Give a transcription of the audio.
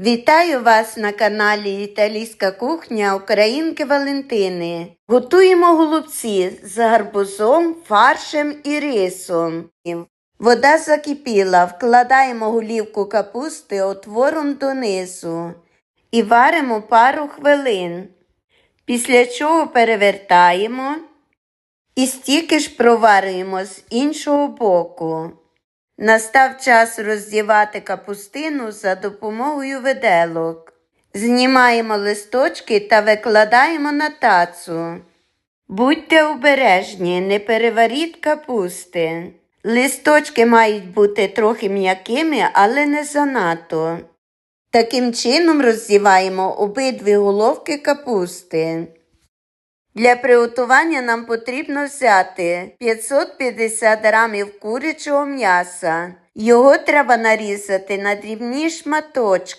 Вітаю вас на каналі Італійська кухня Українки Валентини. Готуємо голубці з гарбузом, фаршем і рисом. Вода закипіла, вкладаємо голівку капусти отвором донизу і варимо пару хвилин. Після чого перевертаємо і стільки ж проварюємо з іншого боку. Настав час роздівати капустину за допомогою виделок. Знімаємо листочки та викладаємо на тацу. Будьте обережні, не переваріть капусти. Листочки мають бути трохи м'якими, але не занадто. Таким чином роздіваємо обидві головки капусти. Для приготування нам потрібно взяти 550 грамів курячого м'яса. Його треба нарізати на дрібні шматочки.